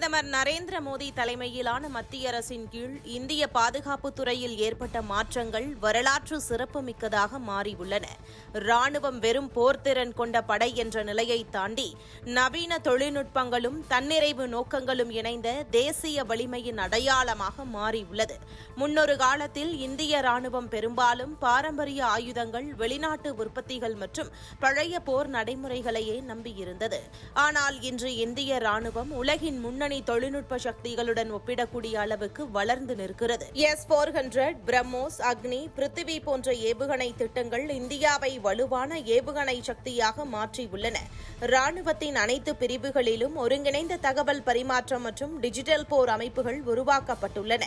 பிரதமர் நரேந்திர மோடி தலைமையிலான மத்திய அரசின் கீழ் இந்திய பாதுகாப்பு துறையில் ஏற்பட்ட மாற்றங்கள் வரலாற்று சிறப்புமிக்கதாக மாறியுள்ளன. ராணுவம் வெறும் போர்த்திறன் கொண்ட படை என்ற நிலையை தாண்டி நவீன தொழில்நுட்பங்களும் தன்னிறைவு நோக்கங்களும் இணைந்த தேசிய வலிமையின் அடையாளமாக மாறியுள்ளது. முன்னொரு காலத்தில் இந்திய ராணுவம் பெரும்பாலும் பாரம்பரிய ஆயுதங்கள் வெளிநாட்டு உற்பத்திகள் மற்றும் பழைய போர் நடைமுறைகளையே நம்பியிருந்தது. ஆனால் இன்று இந்திய ராணுவம் உலகின் முன்னணி முன்னணி தொழில்நுட்ப சக்திகளுடன் ஒப்பிடக்கூடிய அளவுக்கு வளர்ந்து நிற்கிறது. எஸ் போர் ஹண்ட்ரட் பிரம்மோஸ் அக்னி பிருத்திவி போன்ற ஏவுகணை திட்டங்கள் இந்தியாவை வலுவான ஏவுகணை சக்தியாக மாற்றியுள்ளன ராணுவத்தின் அனைத்து பிரிவுகளிலும் ஒருங்கிணைந்த தகவல் பரிமாற்றம் மற்றும் டிஜிட்டல் போர் அமைப்புகள் உருவாக்கப்பட்டுள்ளன.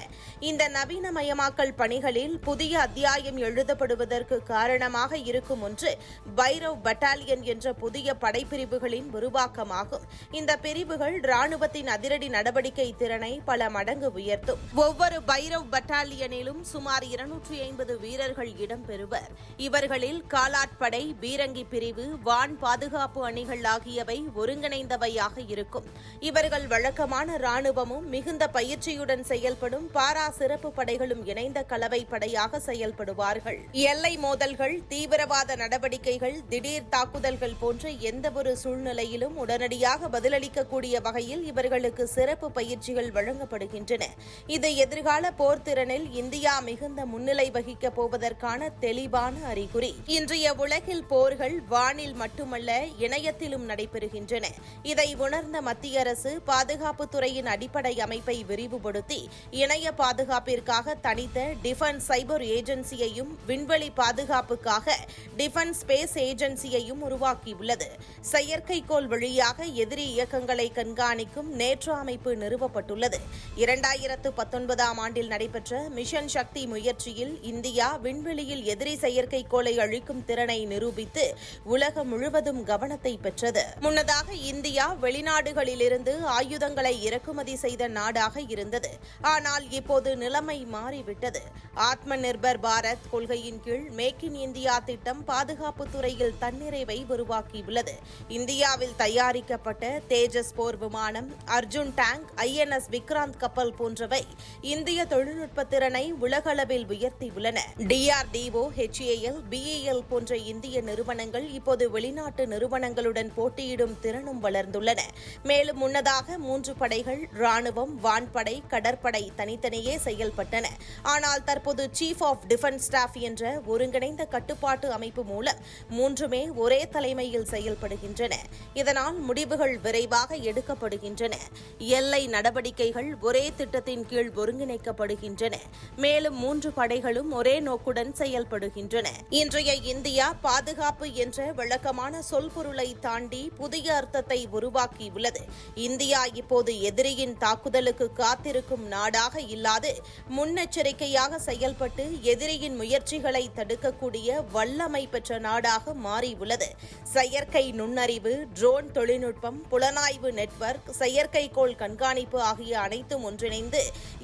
இந்த நவீனமயமாக்கல் பணிகளில் புதிய அத்தியாயம் எழுதப்படுவதற்கு காரணமாக இருக்கும் ஒன்று பைரவ் பட்டாலியன் என்ற புதிய படைப்பிரிவுகளின் உருவாக்கமாகும். இந்த பிரிவுகள் ராணுவத்தின் அதிர் அதிரடி நடவடிக்கை திறனை பல மடங்கு உயர்த்தும். ஒவ்வொரு பைரவ் பட்டாலியனிலும் சுமார் இருநூற்றி ஐம்பது வீரர்கள் இடம்பெறுவர். இவர்களில் காலாட்படை பீரங்கி பிரிவு வான் பாதுகாப்பு அணிகள் ஆகியவை ஒருங்கிணைந்தவையாக இருக்கும். இவர்கள் வழக்கமான ராணுவமும் மிகுந்த பயிற்சியுடன் செயல்படும் பாரா சிறப்பு படைகளும் இணைந்த கலவை படையாக செயல்படுவார்கள். எல்லை மோதல்கள் தீவிரவாத நடவடிக்கைகள் திடீர் தாக்குதல்கள் போன்ற எந்தவொரு சூழ்நிலையிலும் உடனடியாக பதிலளிக்கக்கூடிய வகையில் இவர்களுக்கு சிறப்பு பயிற்சிகள் வழங்கப்படுகின்றன. இது எதிர்கால போர்த்திறனில் இந்தியா மிகுந்த முன்னிலை வகிக்கப் போவதற்கான தெளிவான அறிகுறி. இன்றைய உலகில் போர்கள் வானில் மட்டுமல்ல இணையத்திலும் நடைபெறுகின்றன. இதை உணர்ந்த மத்திய அரசு பாதுகாப்புத்துறையின் அடிப்படை அமைப்பை விரிவுபடுத்தி இணைய பாதுகாப்பிற்காக தனித்த டிஃபென்ஸ் சைபர் ஏஜென்சியையும் விண்வெளி பாதுகாப்புக்காக டிஃபென்ஸ் ஸ்பேஸ் ஏஜென்சியையும் உருவாக்கியுள்ளது. செயற்கைக்கோள் வழியாக எதிரி இயக்கங்களை கண்காணிக்கும் நேற்று அமைப்பு நிறுவப்பட்டுள்ளது. இரண்டாயிரத்து பத்தொன்பதாம் ஆண்டில் நடைபெற்ற மிஷன் சக்தி முயற்சியில் இந்தியா விண்வெளியில் எதிரி செயற்கைக்கோளை அழிக்கும் திறனை நிரூபித்து உலகம் முழுவதும் கவனத்தை பெற்றது. முன்னதாக இந்தியா வெளிநாடுகளிலிருந்து ஆயுதங்களை இறக்குமதி செய்த நாடாக இருந்தது. ஆனால் இப்போது நிலைமை மாறிவிட்டது. ஆத்ம நிர்பர் பாரத் கொள்கையின் கீழ் மேக் இன் இந்தியா திட்டம் பாதுகாப்பு துறையில் தன்னிறைவை உருவாக்கியுள்ளது. இந்தியாவில் தயாரிக்கப்பட்ட தேஜஸ் போர் விமானம் அர்ஜுன் டேங்க் ஐஎன்எஸ் விக்ராந்த் கப்பல் போன்றவை இந்திய தொழில்நுட்ப திறனை உலகளவில் உயர்த்தியுள்ளன. டிஆர்டிஓ ஹெச்ஏஎல் பிஏஎல் போன்ற இந்திய நிறுவனங்கள் இப்போது வெளிநாட்டு நிறுவனங்களுடன் போட்டியிடும் திறனும் வளர்ந்துள்ளன. மேலும் முன்னதாக மூன்று படைகள் ராணுவம் வான்படை கடற்படை தனித்தனியே செயல்பட்டன. ஆனால் தற்போது சீஃப் ஆஃப் டிஃபென்ஸ் ஸ்டாஃப் என்ற ஒருங்கிணைந்த கட்டுப்பாட்டு அமைப்பு மூலம் மூன்றுமே ஒரே தலைமையில் செயல்படுகின்றன. இதனால் முடிவுகள் விரைவாக எடுக்கப்படுகின்றன. எல்லை நடவடிக்கைகள் ஒரே திட்டத்தின் கீழ் ஒருங்கிணைக்கப்படுகின்றன. மேலும் மூன்று படைகளும் ஒரே நோக்குடன் செயல்படுகின்றன. இன்றைய இந்தியா பாதுகாப்பு என்ற வழக்கமான சொல்பொருளை தாண்டி புதிய அர்த்தத்தை உருவாக்கியுள்ளது. இந்தியா இப்போது எதிரியின் தாக்குதலுக்கு காத்திருக்கும் நாடாக இல்லாது முன்னெச்சரிக்கையாக செயல்பட்டு எதிரியின் முயற்சிகளை தடுக்கக்கூடிய வல்லமை பெற்ற நாடாக மாறியுள்ளது. செயற்கை நுண்ணறிவு ட்ரோன் தொழில்நுட்பம் புலனாய்வு நெட்வொர்க் செயற்கை செயற்கைக்கோள் கண்காணிப்பு ஆகிய அனைத்தும் ஒன்றிணைந்து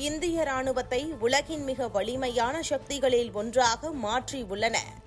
இந்திய ராணுவத்தை உலகின் மிக வலிமையான சக்திகளில் ஒன்றாக மாற்றியுள்ளன.